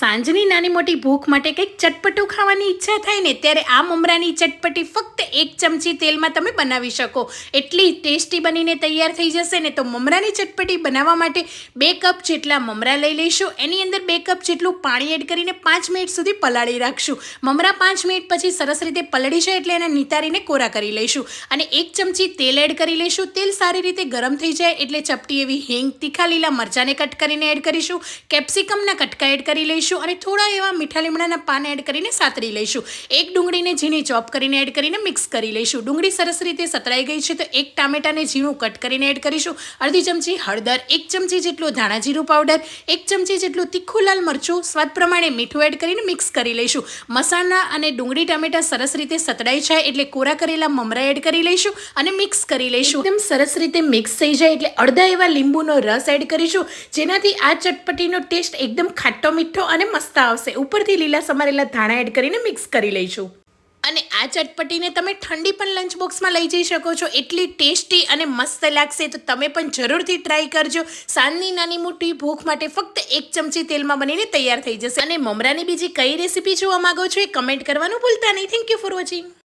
સાંજની નાની મોટી ભૂખ માટે કંઈક ચટપટું ખાવાની ઈચ્છા થાય ને, ત્યારે આ મમરાની ચટપટી ફક્ત એક ચમચી તેલમાં તમે બનાવી શકો. એટલી ટેસ્ટી બનીને તૈયાર થઈ જશે ને, તો મમરાની ચટપટી બનાવવા માટે બે કપ જેટલા મમરા લઈ લઈશું. એની અંદર બે કપ જેટલું પાણી એડ કરીને પાંચ મિનિટ સુધી પલાળી રાખશું. મમરા પાંચ મિનિટ પછી સરસ રીતે પલળી જાય એટલે એને નિતારીને કોરા કરી લઈશું. અને એક ચમચી તેલ એડ કરી લઈશું. તેલ સારી રીતે ગરમ થઈ જાય એટલે ચપટી એવી હિંગ, તીખા લીલા મરચાંને કટ કરીને એડ કરીશું. કેપ્સિકમના કટકા એડ કરી લઈશું. અને થોડા એવા મીઠા લીમડાના પાન એડ કરીને સાતરી લઈશું. એક ડુંગળીને ઝીણી ચોપ કરીને એડ કરીને મિક્સ કરી લઈશું. ડુંગળી સરસ રીતે સતરાઈ ગઈ છે તો એક ટામેટાને ઝીણું કટ કરીને એડ કરીશું. અડધી ચમચી હળદર, એક ચમચી જેટલું ધાણા જીરું પાવડર એક ચમચી જેટલું તીખું લાલ મરચું, સ્વાદ પ્રમાણે મીઠું એડ કરીને મિક્સ કરી લઈશું. મસાલા અને ડુંગળી ટામેટા સરસ રીતે સતડાઈ જાય એટલે કોરા કરેલા મમરા એડ કરી લઈશું અને મિક્સ કરી લઈશું. એકદમ સરસ રીતે મિક્સ થઈ જાય એટલે અડધા એવા લીંબુનો રસ એડ કરીશું. જેનાથી આ ચટપટીનો ટેસ્ટ એકદમ ખાટો મીઠો અને મસ્ત આવશે. ઉપરથી લીલા સમારેલા ધાણા એડ કરીને મિક્સ કરી લઈશું. અને આ ચટપટીને તમે ઠંડી પણ લંચ બોક્સમાં લઈ જઈ શકો છો. એટલી ટેસ્ટી અને મસ્ત લાગશે તો તમે પણ જરૂરથી ટ્રાય કરજો. સાંજની નાની મોટી ભૂખ માટે ફક્ત એક ચમચી તેલમાં બનીને તૈયાર થઈ જશે. અને મમરાની બીજી કઈ રેસીપી જોવા માંગો છો એ કમેન્ટ કરવાનું ભૂલતા નહીં. Thank you for watching